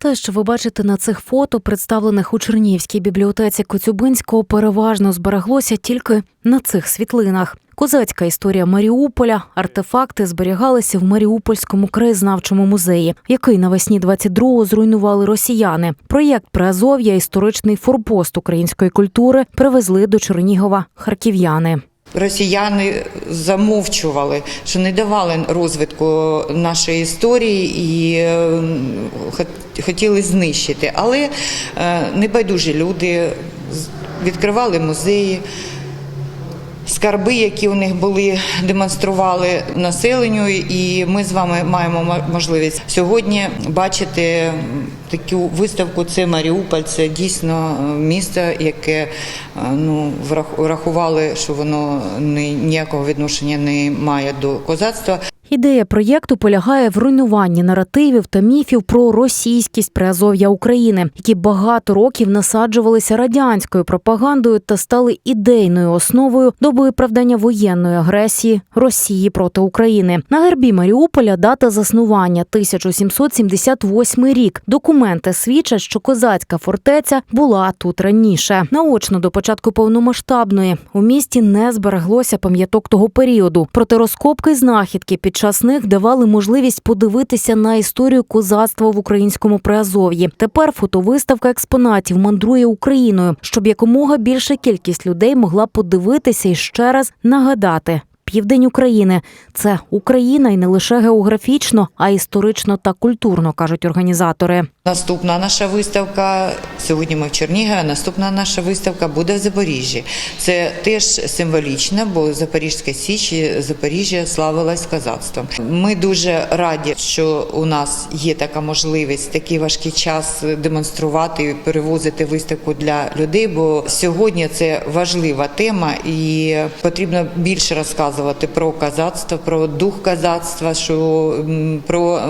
Те, що ви бачите на цих фото, представлених у Чернігівській бібліотеці Коцюбинського, переважно збереглося тільки на цих світлинах. Козацька історія Маріуполя, артефакти зберігалися в Маріупольському краєзнавчому музеї, який навесні 22-го зруйнували росіяни. Проєкт Приазов'я, історичний форпост української культури, привезли до Чернігова харків'яни. Росіяни замовчували, що не давали розвитку нашої історії і е, хотіли знищити. Але е, небайдужі люди відкривали музеї. Скарби, які у них були, демонстрували населенню, і ми з вами маємо мо- можливість сьогодні бачити таку виставку. Це Маріуполь, це дійсно е, місто, яке е, ну врах- врахували, що воно ні- ніякого відношення не має до козацтва. Ідея проєкту полягає в руйнуванні наративів та міфів про російськість Приазов'я України, які багато років насаджувалися радянською пропагандою та стали ідейною основою до виправдання воєнної агресії Росії проти України. На гербі Маріуполя дата заснування 1778 рік. Документи свідчать, що козацька фортеця була тут раніше. Наочно до початку повномасштабної у місті не збереглося пам'яток того періоду. Проте розкопки знахідки під час них давали можливість подивитися на історію козацтва в українському Приазов'ї. Тепер фотовиставка експонатів мандрує Україною, щоб якомога більша кількість людей могла подивитися і ще раз нагадати. Південь України це Україна і не лише географічно, а історично та культурно, кажуть організатори. Наступна наша виставка сьогодні. Ми в Чернігові. Наступна наша виставка буде в Запоріжжі. Це теж символічно, бо Запорізька Січ Запоріжжя славилась козацтвом. Ми дуже раді, що у нас є така можливість такий важкий час демонструвати і перевозити виставку для людей. Бо сьогодні це важлива тема, і потрібно більше розказувати про козацтво, про дух козацтва, що про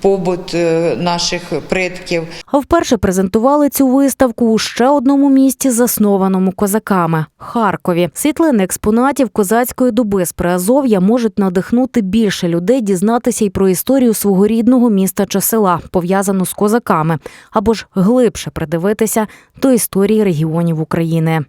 побут е, наших предків. А вперше презентували цю виставку у ще одному місті, заснованому козаками Харкові. Світлини експонатів козацької доби з Приазов'я можуть надихнути більше людей дізнатися й про історію свого рідного міста чи села, пов'язану з козаками, або ж глибше придивитися до історії регіонів України.